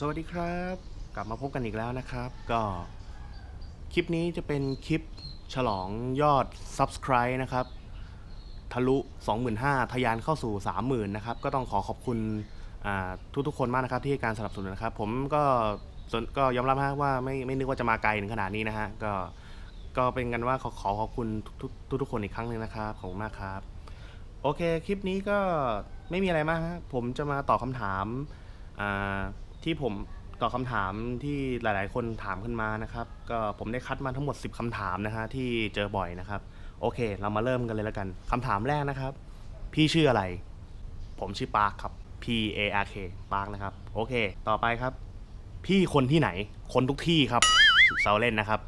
สวัสดีครับ กลับมาพบกันอีกแล้วนะครับ ก็คลิปนี้จะเป็นคลิปฉลองยอด Subscribe นะครับ ทะลุ 25,000 ทะยานเข้าสู่ 30,000 นะครับ ก็ต้องขอขอบคุณอ่าทุกๆคนมากนะครับที่ให้การสนับสนุนนะครับ ผมก็ส่วนก็ยอมรับนะว่าไม่ไม่นึกว่าจะมาไกลถึงขนาดนี้นะฮะก็ก็เป็นกันว่าขอขอขอบคุณทุกทุกคนอีกครั้งหนึ่งนะครับขอบคุณมากครับ โอเคคลิปนี้ก็ไม่มีอะไรมากฮะผมจะมาตอบคำถามอ่า ที่ผมตอบคำถามที่หลาย ๆ คนถามขึ้นมานะครับ ก็ผมได้คัดมาทั้งหมด 10คำถามนะฮะที่เจอบ่อยนะครับ โอเค เรามาเริ่มกันเลยแล้วกันคำถามแรกนะครับ พี่ชื่ออะไร ผมชื่อปาร์คครับ P A R K ปาร์คนะครับ โอเค ต่อไปครับ พี่คนที่ไหน คนทุกที่ครับเซาเล่นนะครับ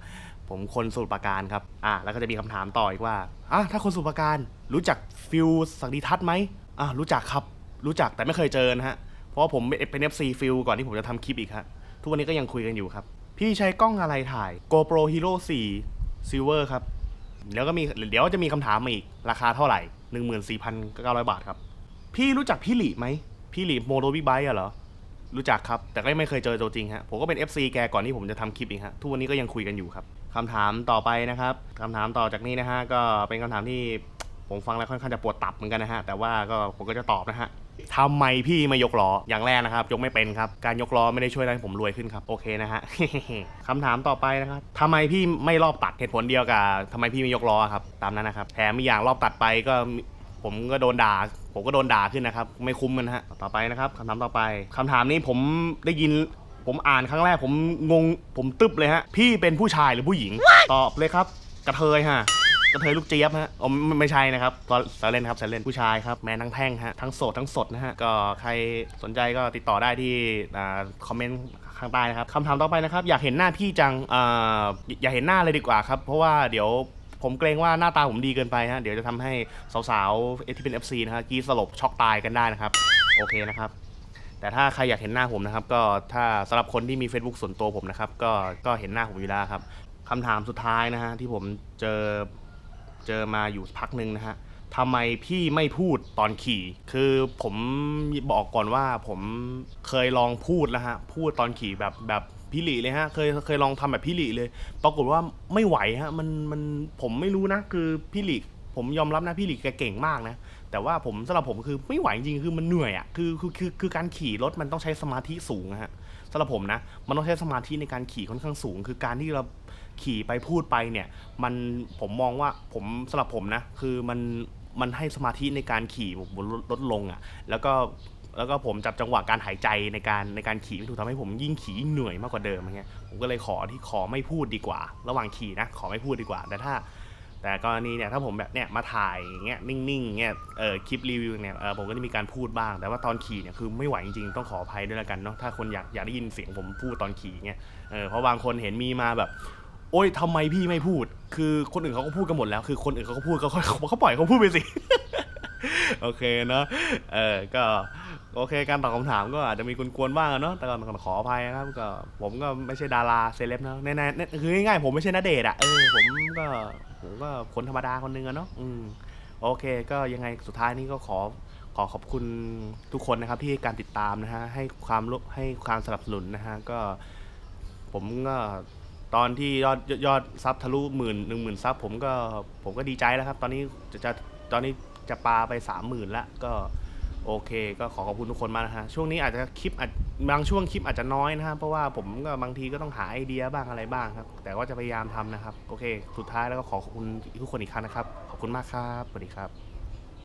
ผมคนสมุทรปราการครับ อะแล้วก็จะมีคำถามต่ออีกว่าอะถ้าคนสมุทรปราการรู้จักฟิลศักดิทัศน์ไหมอะรู้จักครับ รู้จักแต่ไม่เคยเจอนะฮะ ราะผมเป็น FC ฟิลก่อนที่ผมจะทำคลิปอีกครับทุกวันนี้ก็ยังคุยกันอยู่ครับ พี่ใช้กล้องอะไรถ่าย GoPro Hero 4 Silver ครับแล้วก็มีเดี๋ยวจะมีคำถามมาอีกราคาเท่าไหร่ 14,900 บาทครับ พี่รู้จักพี่หลีไหมพี่หลีโมโตบิไบค์อะเหรอรู้จักครับ แต่ก็ไม่เคยเจอตัวจริงฮะผมก็เป็น FC แกก่อนที่ผมจะทำคลิปเองฮะทุกวันนี้ก็ยังคุยกันอยู่ครับคำถามต่อไปนะครับคำถามต่อจากนี้นะฮะก็เป็นคำถามที่ผมฟังแล้วค่อนข้างจะปวดตับเหมือนกันนะฮะแต่ว่าก็ผมก็จะตอบนะฮะ ทำไมพี่ไม่ยกล้อ อย่างแรกนะครับ ยกไม่เป็นครับ การยกล้อไม่ได้ช่วยให้ผมรวยขึ้นครับ โอเคนะฮะ คำถามต่อไปนะครับทำไมพี่ไม่รอบตัดเหตุผลเดียวกับทำไมพี่ไม่ยกล้อครับ ตามนั้นนะครับ แถมมีอย่างรอบตัดไปก็ผมก็โดนด่า ผมก็โดนด่าขึ้นนะครับ ไม่คุ้มกันนฮะ ต่อไปนะครับคำถามต่อไปคำถามนี้ผมได้ยินผมอ่านครั้งแรกผมงงผมตึบเลยฮะ พี่เป็นผู้ชายหรือผู้หญิง ตอบเลยครับ กระเทยฮะ กระเทยลูกเจี๊ยบฮะอ๋อไม่ไม่ใช่นะครับตอนสาเล่นครับสาเล่นผู้ชายครับแม่ทั้งแท่งฮะทั้งโสดทั้งสดนะฮะก็ใครสนใจก็ติดต่อได้ที่อ่าคอมเมนต์ข้างใต้นะครับคำถามต่อไปนะครับ อยากเห็นหน้าพี่จังอ่าอยาเห็นหน้าเลยดีกว่าครับเพราะว่าเดี๋ยวผมเกรงว่าหน้าตาผมดีเกินไปฮะเดี๋ยวจะทำให้สาวๆที่เป็น FC นะฮะกรีดสลบช็อกตายกันได้นะครับโอเคนะครับ แต่ถ้าใครอยากเห็นหน้าผมนะครับ ก็ถ้าสำหรับคนที่มี Facebook ส่วนตัวผมนะครับ ก็ก็เห็นหน้าผมอยู่แล้วครับคำถามสุดท้ายนะฮะที่ผมเจอ เจอมาอยู่พักหนึ่งนะฮะทำไมพี่ไม่พูดตอนขี่ คือผมบอกก่อนว่าผมเคยลองพูดแล้วฮะ พูดตอนขี่แบบแบบพี่หลีเลยฮะ เคยเคยลองทำแบบพี่หลีเลย ปรากฏว่าไม่ไหวฮะ มันมันผมไม่รู้นะ คือพี่หลีผมยอมรับนะพี่หลีแกเก่งมากนะ แต่ว่าผมสำหรับผมคือไม่ไหวจริงคือมันเหนื่อยอะ่ะ คือคือคือคือการขี่รถมันต้องใช้สมาธิสูงฮะ สำหรับผมนะมันต้องใช้สมาธิในการขี่ค่อนข้างสูง คือการที่เราขี่ไปพูดไปเนี่ย มันผมมองว่าผมสำหรับผมนะคือมันมันให้สมาธิในการขี่ผมลดลดลงอะ่ะ แล้วก็แล้วก็ผมจับจังหวะการหายใจในการในการขี่ไม่ถูกทำให้ผมยิ่งขี่ยิ่งเหนื่อยมากกว่าเดิมอย่างเงี้ยผมก็เลยขอที่ขอไม่พูดดีกว่า ระหว่างขี่นะขอไม่พูดดีกว่า แต่ถ้า แต่กรณีเนี่ยถ้าผมแบบเนี่ยมาถ่ายเงี้ยนิ่งๆเงี้ยเออคลิปรีวิวเนี่ยเออผมก็จะมีการพูดบ้าง แต่ว่าตอนขี่เนี่ยคือไม่ไหวจริงๆ ต้องขออภัยด้วยแล้วกันเนาะถ้าคนอยากอยากได้ยินเสียงผมพูดตอนขี่เงี้ยเออเพราะบางคนเห็นมีมาแบบ โอ๊ยทำไมพี่ไม่พูด คือคนอื่นเขาก็พูดกันหมดแล้ว คือคนอื่นเขาก็พูดเขาเขาเขาปล่อยเขาพูดไปสิโอเคเนาะเออก็ โอเค การตอบคำถามก็อาจจะมีกวนๆบ้างอะเนาะแต่ก็ขออภัยนะครับก็ผมก็ไม่ใช่ดาราเซเลบนะแน่ๆคือง่ายๆผมไม่ใช่นาเดชน์อะเออผมก็ผมก็คนธรรมดาคนหนึงอะเนาะอืมโอเค ก็ยังไงสุดท้ายนี้ก็ขอขอขอบคุณทุกคนนะครับที่การติดตามนะฮะให้ความให้ความสนับสนุนนะฮะก็ ผมก็ตอนที่ยอดยอดยอดซับทะลุหมื่นหนึ่งหมื่นซับผมก็ผมก็ดีใจแล้วครับ ตอนนี้จะจะตอนนี้จะปาไปสามหมื่นละก็ โอเคก็ขอขอบคุณทุกคนมากนะฮะช่วงนี้อาจจะคลิปอาจบางช่วงคลิปอาจจะน้อยนะฮะเพราะว่าผมก็บางทีก็ต้องหาไอเดียบ้างอะไรบ้างครับ แต่ว่าจะพยายามทำนะครับ โอเค สุดท้ายแล้วก็ขอขอบคุณทุกคนอีกครั้งนะครับ ขอบคุณมากครับสวัสดีครับ